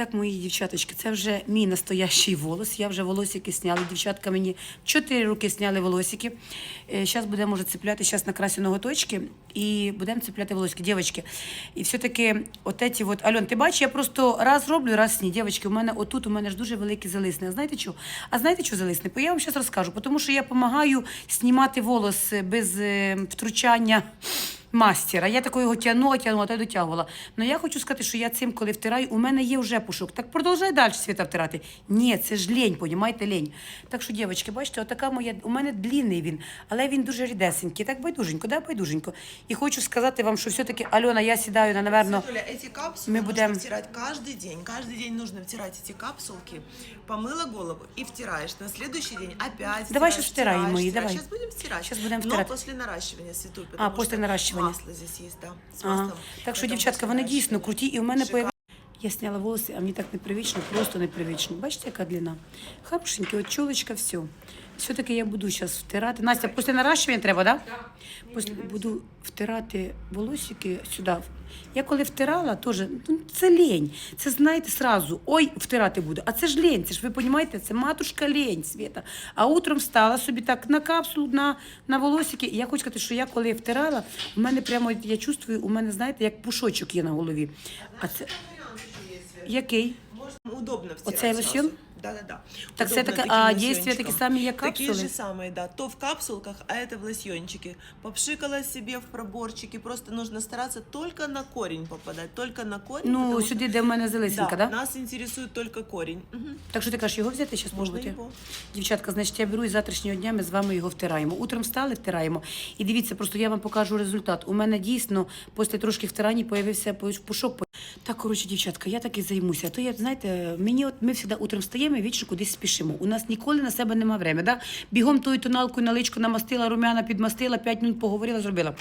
Так, мої дівчаточки, це вже мій настоящий волос. Я вже волосики сняла. Дівчатка мені чотири руки сняли волосики. Зараз будемо може цепляти зараз накрасю ноготочки і будемо цепляти волосики. Дівчатки, і все-таки от ці от, Альон, ти бачиш, я просто раз роблю, раз ні. Дівчатки, у мене отут у мене ж дуже великі залисни. А знаєте що? А знаєте, що залисни? Я вам зараз розкажу, тому що я допомагаю знімати волос без е, втручання мастера. Я такого його тягнула, тягнула та й дотягувала. Ну я хочу сказати, що я цим, коли втираю, у мене є вже пушок. Так продовжай далі світа втирати. Ні, це ж лень, понімаєте, лень. Так що, дівчатки, бачите, отака моя, у мене длінний він, але він дуже рідесенький. Так байдуженько, да, байдуженько. І хочу сказати вам, що все-таки, Альона, я сідаю на, наверно, Светуля, эти капсулы мы нужно будем- втирать каждый день. Каждый день нужно втирать эти капсулки. Помыла голову и втираешь. На следующий день опять Давай втираешь, щас втираем втираешь, мои, втираешь. давай. Сейчас будем втирать. Щас будем Но втирать. после наращивания, Светуль, А, потому после что наращивания. масло здесь з'їзда. Ага. Так що, дівчатка, вони дійсно круті, і у мене Шикарно. Я сняла волоси, а мені так непривично, просто непривично. Бачите, яка длина? Хорошенькі, от чолочка, все. Все-таки я буду зараз втирати. Настя, після наращування треба, так? Да? Після буду втирати волосики сюди. Я коли втирала, теж, ну, це лень. Це знаєте сразу, ой, втирати буду. А це ж лень, це ж ви розумієте, це матушка лень, Света. А утром встала собі так на капсулу, на, на волосики. І я хочу сказати, що я коли втирала, у мене прямо, я чувствую, у мене, знаєте, як пушочок є на голові. А це який? Можна удобно втирать Оцей сразу. лосьон? Да, да, да. Так це Удобно таким а лосьончиком. такі самі, як Такие капсули? же самые, да. То в капсулках, а это в лосьончике. Попшикала себе в проборчике. Просто нужно стараться только на корень попадать. Только на корень. Ну, потому что- сюди, де в мене залисинка, да, да? нас интересует только корень. Мгм. Так що ти кажеш, його взяти зараз Можно спробувати? его. Дівчатка, значить, я беру і з завтрашнього дня ми з вами його втираємо. Утром встали, втираємо. І дивіться, просто я вам покажу результат. У мене дійсно після трошки втирання появився пушок. Так, коротше, дівчатка, я так і займуся. То я, знаєте, мені от ми завжди утром встаємо і вічно кудись спішимо. У нас ніколи на себе нема времени. Да? Бігом тою тоналкою на личку намастила, румяна підмастила, 5 минут поговорила, зробила.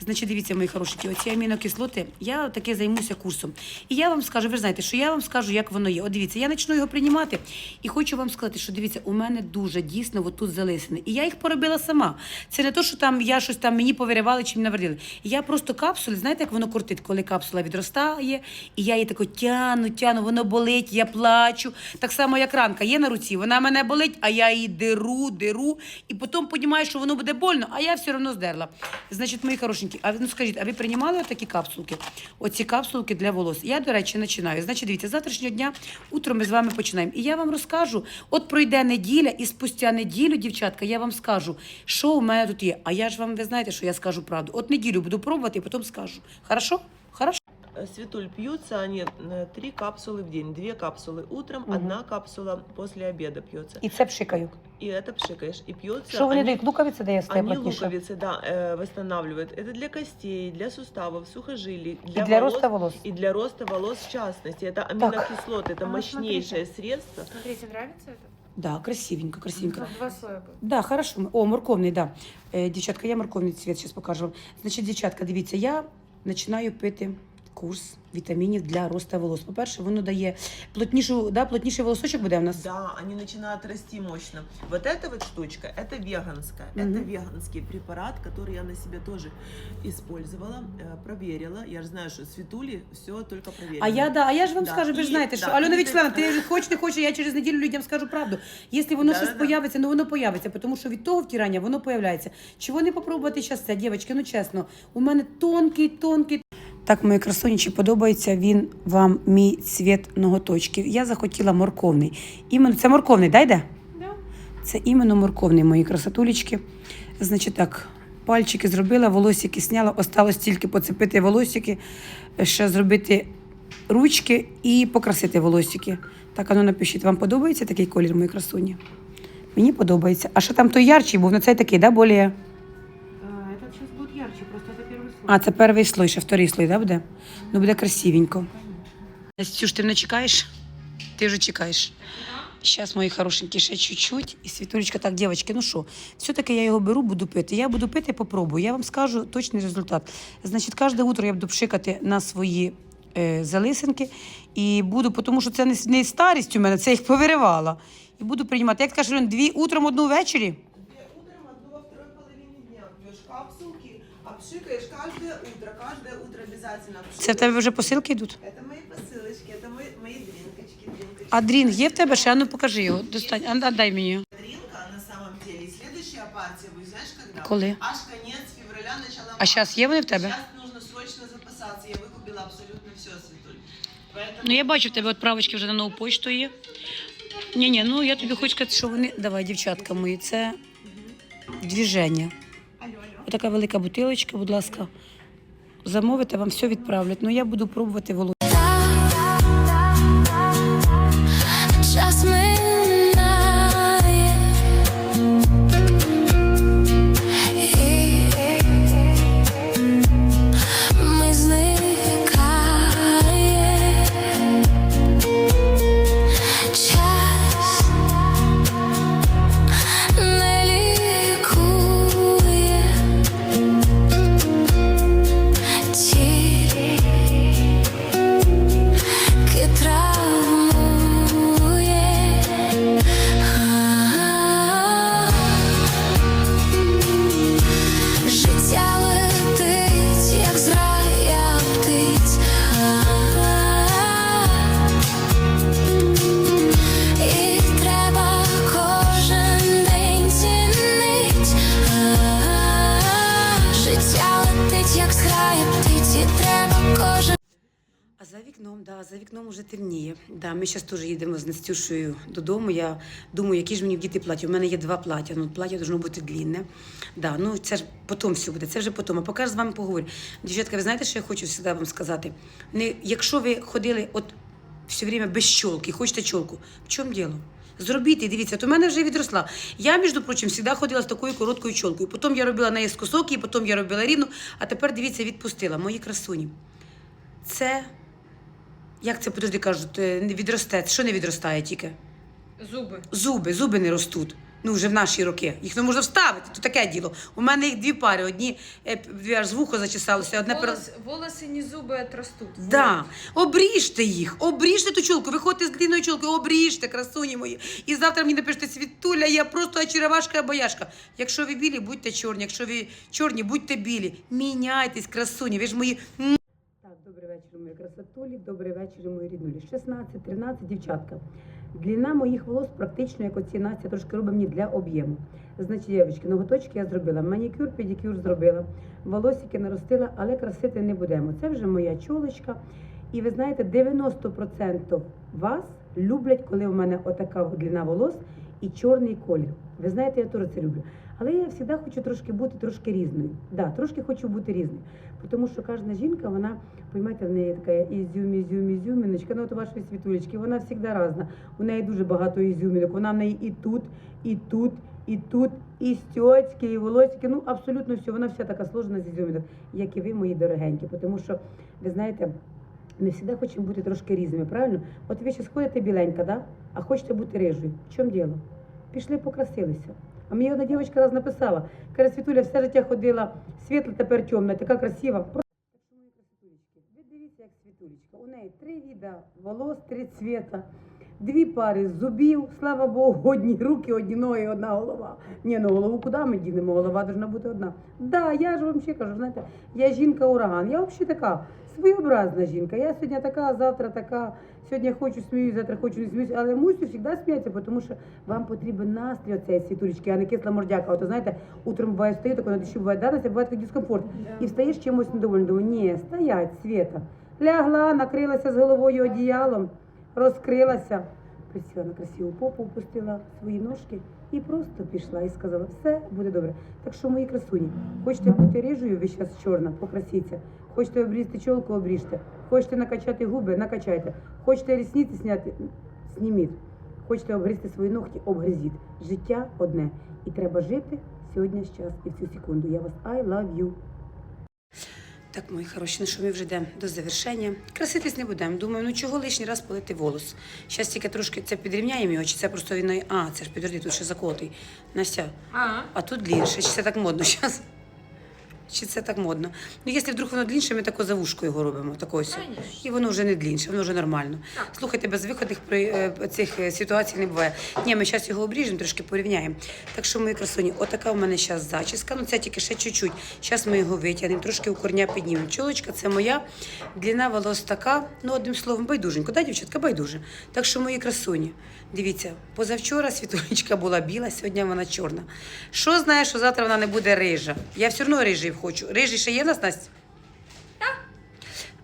Значить, дивіться, мої хороші, оці амінокислоти, я таки займуся курсом. І я вам скажу, ви ж знаєте, що я вам скажу, як воно є. От дивіться, я почну його приймати і хочу вам сказати, що дивіться, у мене дуже дійсно тут залисини. І я їх поробила сама. Це не то, що там я щось там мені повиривали чи мені наварили. Я просто капсули, знаєте, як воно кортить, коли капсула відростає, і я її тако тяну, тяну, воно болить, я плачу. Так само, як ранка є на руці, вона мене болить, а я її деру, деру, і потім розумію, що воно буде больно, а я все одно здерла. Значить, мої хорошенькі, а ну скажіть, а ви приймали такі капсулки? Оці капсулки для волос. Я, до речі, починаю. Значить, дивіться, з завтрашнього дня утром ми з вами починаємо. І я вам розкажу, от пройде неділя, і спустя неділю, дівчатка, я вам скажу, що у мене тут є. А я ж вам, ви знаєте, що я скажу правду. От неділю буду пробувати, і потім скажу. Хорошо? Хорошо? Э, Светуль, пьются они э, три капсулы в день. Две капсулы утром, Мгм. одна капсула после обеда пьется. І це пшикаю. И это пшикаешь. И пьется. Що вони они- дають? Луковиця дає стає Они плотніше. луковицы, да, э, восстанавливают. Это для костей, для суставов, сухожилий, І для, для волос, росту волос. и для роста волос в частности. Это аминокислоты, это А ну, мощнейшее средство. Смотрите, нравится это? Да, красивенько, красивенько. Тут два слоя будет. Да, хорошо. О, морковний, да. Е, дівчатка, я морковний цвіт зараз покажу вам. Значить, дівчатка, дивіться, я починаю пити курс вітамінів для росту волос. По-перше, воно дає плотнішу, да, плотніший волосочок буде у нас. Да, они начинают расти мощно. Вот эта вот штучка, это веганская. Мгм. Это веганский препарат, который я на себе тоже использовала, э, проверила. Я же знаю, что Светули все только проверила. А я, да, а я ж вам Да, скажу, ви ж і- знаєте, що да, Альона і Вячеславна, ти- ти хоч не хочеш, я через неділю людям скажу правду. Якщо воно Да, щось да, да. появиться, ну воно появиться, тому що від того втирання воно появляється. Чого не попробувати зараз це, дівчатки, ну чесно, у мене тонкий, тонкий. Так, мої красуні, чи подобається він вам мій цвіт ноготочків? Я захотіла морковний. Іменно це морковний, дай де? Да. Це іменно морковний, мої красотулечки. Значить так, пальчики зробила, волосики сняла, осталось тільки поцепити волосики, ще зробити ручки і покрасити волосики. Так, а ну напишіть, вам подобається такий колір, мої красуні? Мені подобається. А що там той ярчий був? Ну цей такий, да, более... А, це перший слой, ще вторий слой, да, буде? Ну, буде красивенько. Настюш, ти мене чекаєш? Ти вже чекаєш. Зараз, мої хорошенькі, ще чуть-чуть. І Світулечка, так, дівчатки, ну що, все-таки я його беру, буду пити. Я буду пити, попробую. Я вам скажу точний результат. Значить, кожне утро я буду пшикати на свої е, залисинки. І буду, тому що це не, не старість у мене, це їх повиривала. І буду приймати. Як ти кажеш, дві утром, одну ввечері? Две утром, одну во второй половине дня пьешь капсулки, обшикаешь каждое утро, каждое утро обязательно Це в обшикаешь. тебе вже посилки йдуть? Это мои посылочки, это мои, мои Дринкочки, дринкочки. А дрінг є в тебе ще? А ну покажи його. Достань. А, дай мені. його. Дринка на самом деле. И следующая партия, вы знаешь, когда? Коли? Аж конец февраля, начало А зараз є вони в тебе? Сейчас нужно срочно запасаться. Я выкупила абсолютно все, Светуль. Поэтому... Ну я бачу, в тебе отправочки вже на нову почту є. Ні, ні, ну я тобі хочу сказати, що вони. Давай, дівчатка мої, це двіження. Отака велика бутилочка, будь ласка. Замовите, вам все відправлять. Ну я буду пробувати волосся. Темніє. Да, ми зараз теж їдемо з Настюшею додому. Я думаю, які ж мені вдіти плаття. У мене є два плаття. Ну, плаття должно бути длінне. Да, ну це ж потім все буде, це вже потім. А поки ж з вами поговорю. Дівчатка, ви знаєте, що я хочу завжди вам сказати? Не, якщо ви ходили от все время без чолки, хочете чолку, в чому діло? Зробіть, дивіться, от у мене вже відросла. Я, між прочим, завжди ходила з такою короткою чолкою. Потім я робила неї наїскосок, і потім я робила рівну, а тепер дивіться, відпустила. Мої красуні. Це як це подожди кажуть, е, не відросте? Що не відростає тільки? Зубы. Зуби, зуби не ростуть. Ну, вже в наші роки. Їх не можна вставити, то таке діло. У мене їх дві пари. Одні е, дві аж з вухо зачесалося, одне пере... Волос, волосы не зубы отрастут. Да. Обріжте їх, обріжте ту чулку. Виходьте з длинною чулкою, обріжте, красуні мої. І завтра мені напишете світуля, я просто очаровашка абояшка. Якщо ви білі, будьте чорні. Якщо ви чорні, будьте білі. Міняйтесь, красуні. Ви ж мої. Вечір, мої красотулі, добрий вечір, мої ріднулі. 16-13 дівчатка. Длина моїх волос практично як оці Настя трошки робить мені для об'єму. Значить, дівчатки, ноготочки я зробила, манікюр, педикюр зробила, волосики наростила, але красити не будемо. Це вже моя чолочка. І ви знаєте, 90% вас люблять, коли у мене отака длина волос і чорний колір. Ви знаєте, я теж це люблю. Але я завжди хочу трошки бути трошки різною. Да, трошки хочу бути різною. Тому що кожна жінка, вона, поймаєте, в неї така ізюм, ізюм, ізюміночка. Ну, от вашої світулечки, вона завжди різна. У неї дуже багато ізюмінок. Вона в неї і тут, і тут, і тут, і стьоцьки, і волосики. Ну, абсолютно все. Вона вся така сложена з ізюмінок, як і ви, мої дорогенькі. Тому що, ви знаєте, ми завжди хочемо бути трошки різними, правильно? От ви зараз ходите біленька, да? а хочете бути рижою. В чому діло? Пішли, покрасилися. А мені одна дівчинка раз написала, каже, Світуля, все життя ходила світла, тепер темна, така красива. Ви дивіться, як світулечка. У неї три віда волос, три цвіта, дві пари зубів, слава Богу, одні руки, одні ноги, одна голова. Ні, ну голову куди ми дінемо? Голова должна бути одна. Да, я ж вам ще кажу, знаєте, я жінка ураган. Я взагалі така своєобразна жінка. Я сьогодні така, завтра така. Сьогодні хочу сміюсь, завтра хочу не сміюсь, але мусю завжди сміятися, тому що вам потрібен настрій оцеї світулечки, а не кисла мордяка. От знаєте, утром буває стою, так на душі буває данася, буває такий дискомфорт. І встаєш чимось недовольним. Думаю, ні, стоять, Света. Лягла, накрилася з головою одіялом, розкрилася. Присіла на красиву попу, опустила свої ножки і просто пішла і сказала, все буде добре. Так що, мої красуні, хочете бути рижою, ви зараз чорна, покрасіться. Хочете обрізати чолку, обріжте. Хочете накачати губи, накачайте. Хочете рісниці зняти, зніміть. Хочете обгризти свої ногті, обгризіть. Життя одне. І треба жити сьогодні час і в цю секунду. Я вас I love you. Так, мої хороші, ну що ми вже йдемо до завершення. Краситись не будемо. Думаю, ну чого лишній раз полити волос. Щас тільки трошки це підрівняємо його, чи це просто він. А, це ж підожди, тут ще заколотий. Настя, А, а тут длінше, чи це так модно зараз? Чи це так модно? Ну, якщо вдруг воно длінше, ми тако за вушко його робимо. Тако ось. І воно вже не длінше, воно вже нормально. Слухайте, без виходних при е, цих е, ситуацій не буває. Ні, ми зараз його обріжемо, трошки порівняємо. Так що, мої красуні, отака у мене зараз зачіска. Ну це тільки ще чуть-чуть. Зараз ми його витягнемо, трошки у корня піднімемо. Чолочка, це моя. Длина волос така. Ну, одним словом, байдуженько, да, дівчатка, байдуже. Так що, мої красуні, дивіться, позавчора світулечка була біла, сьогодні вона чорна. Що знає, що завтра вона не буде рижа? Я все одно рижий хочу. Рижий ще є в нас, Настя?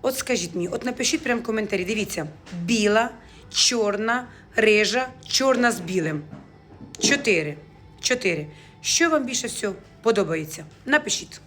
От скажіть мені, от напишіть прямо в коментарі. Дивіться, біла, чорна, рижа, чорна з білим. Чотири. Чотири. Що вам більше всього подобається? Напишіть.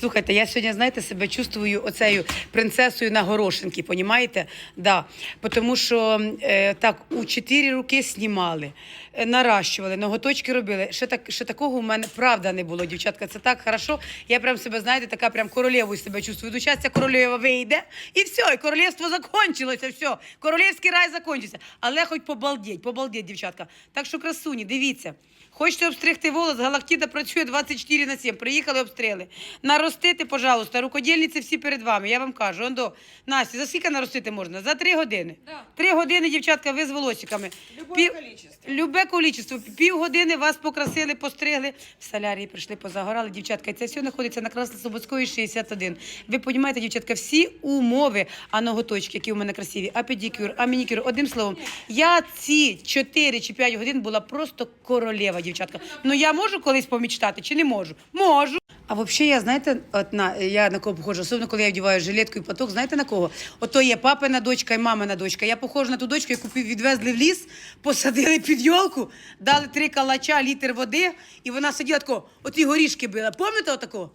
Слухайте, я сьогодні, знаєте, себе чувствую оцею принцесою на горошинки, понімаєте? Да. Тому що е, так, у чотири руки знімали, е, наращували, ноготочки робили. Ще, так, ще такого у мене правда не було, дівчатка. Це так хорошо. Я прям себе, знаєте, така прям королевою себе чувствую. До щастя, королева вийде, і все, і королівство закончилося, все. Королівський рай закончився. Але хоч побалдіть, побалдіть, дівчатка. Так що красуні, дивіться. Хочете обстригти волос, галактіда працює 24 на 7. Приїхали, обстріли. Наростити, пожалуйста, рукодільниці всі перед вами. Я вам кажу. Ондо, Настя, за скільки наростити можна? За три години. Да. Три години, дівчатка, ви з волосиками. Любое количество. Любе количество. Пів години вас покрасили, постригли. В солярії прийшли, позагорали, дівчатка. Це все знаходиться на Красно-Слободської 61. Ви розумієте, дівчатка, всі умови, а ноготочки, які у мене красиві, а педикюр, а манікюр. Одним словом, я ці 4 чи 5 годин була просто королева, дівчатка. Ну я можу колись помічтати чи не можу? Можу. А взагалі, я знаєте, от на я на кого похожа, особливо коли я вдіваю жилетку і платок, знаєте на кого? Ото є папина дочка і мамина дочка. Я похожа на ту дочку, яку відвезли в ліс, посадили під йолку, дали три калача, літр води, і вона сиділа тако, оті горішки била. Пам'ятаєте отако?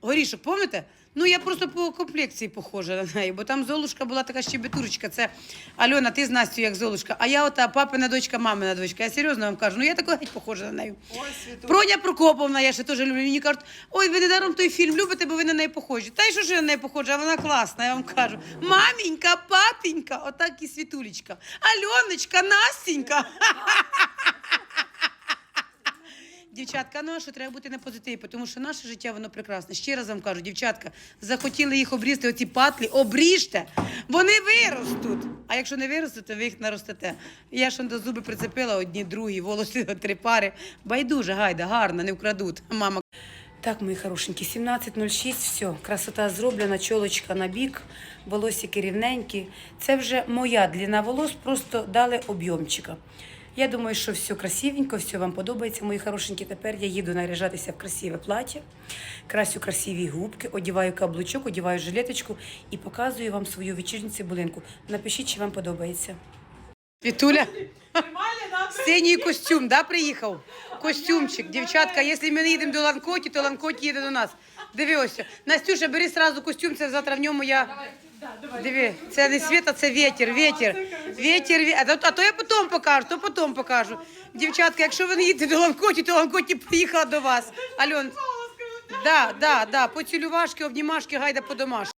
Горішок, пам'ятаєте? Ну, я просто по комплекції похожа на неї, бо там Золушка була така щебетурочка. Це Альона, ти з Настю як Золушка. А я ота папина дочка, мамина дочка. Я серйозно вам кажу, ну я така геть похожа на неї. Ой, Светуль. Проня Прокоповна, я ще теж люблю. Мені кажуть, ой, ви недаром той фільм любите, бо ви на неї похожі. Та й що ж я на неї похожа, а вона класна, я вам кажу. Мамінька, папінька, отак і світулечка. Альоночка, Настенька. Дівчатка, ну треба бути на позитиві, тому що наше життя воно прекрасне. Ще раз вам кажу, дівчатка, захотіли їх обрізти, оці патлі, обріжте, вони виростуть. А якщо не виростуть, то ви їх наростете. Я ж до зуби прицепила одні, другі, волоси три пари. Байдуже, гайда, гарно, не вкрадуть. Мама. Так, мої хорошенькі, 17.06, все, красота зроблена, чолочка на бік, волосики рівненькі. Це вже моя длина волос, просто дали об'ємчика. Я думаю, що все красивенько, все вам подобається, мої хорошенькі. Тепер я їду наряжатися в красиве плаття, красю красиві губки, одіваю каблучок, одіваю жилеточку і показую вам свою вечірню цибулинку. Напишіть, чи вам подобається. Вітуля. Синій костюм, да, приїхав? Костюмчик. Дівчатка, якщо ми не їдемо до Ланкоті, то Ланкоті їде до нас. Диви. Настюша, бери сразу костюм, це завтра в ньому я. Диви, це не світ, а це вітер, вітер. Вітер, ві- а то, а то я потім покажу, то потім покажу. Дівчатка, якщо ви не їдете до Ланкоті, то Ланкоті приїхала до вас. Альон, да, да, да, поцілювашки, обнімашки, гайда по домашки.